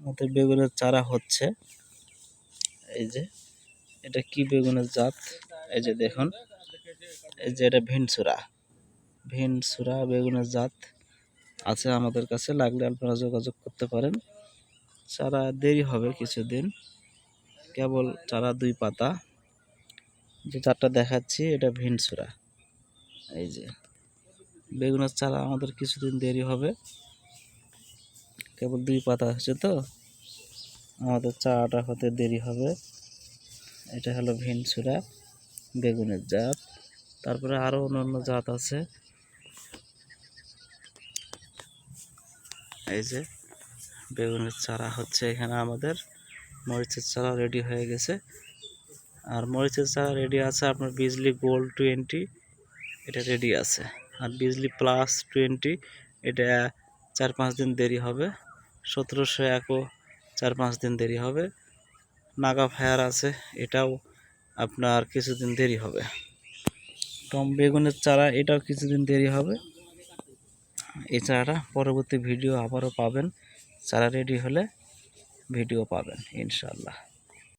আমাদের বেগুনের চারা হচ্ছে। এই যে, এটা কি বেগুনের জাত? এই যে দেখুন, এই যে এটা ভিনসুরা। ভিনসুরা বেগুনের জাত আছে আমাদের কাছে, লাগলে আপনারা যোগাযোগ করতে পারেন। চারা দেরি হবে কিছুদিন। কেবল চারা দুই পাতা। যে চারটা দেখাচ্ছি, এটা ভিনসুরা। এই যে, বেগুনের চারা আমাদের কিছুদিন দেরি হবে। কেবল দুই পাতা আছে তো? আমাদের চারাটা হতে দেরি হবে। এটা হলো ভিনসুরা, বেগুনের জাত। তারপরে আরও অন্যান্য জাত আছে। এই যে, বেগুনের চারা হচ্ছে এখানে আমাদের। মরিচের চারা রেডি হয়ে গেছে। আর মরিচের চারা রেডি আছে আপনার বিজলি গোল্ড টোয়েন্টি এটা রেডি আছে। আর বিজলি প্লাস টোয়েন্টি এটা চার পাঁচ দিন দেরি হবে। সতেরোশো একও চার পাঁচ দিন দেরি হবে। নাগা ফায়ার আছে, এটাও আপনার কিছুদিন দেরি হবে। টম বেগুনের চারা, এটাও কিছুদিন দেরি হবে। এই চারাটা পরবর্তী ভিডিও আবারও পাবেন। চারা রেডি হলে ভিডিও পাবেন ইনশাল্লাহ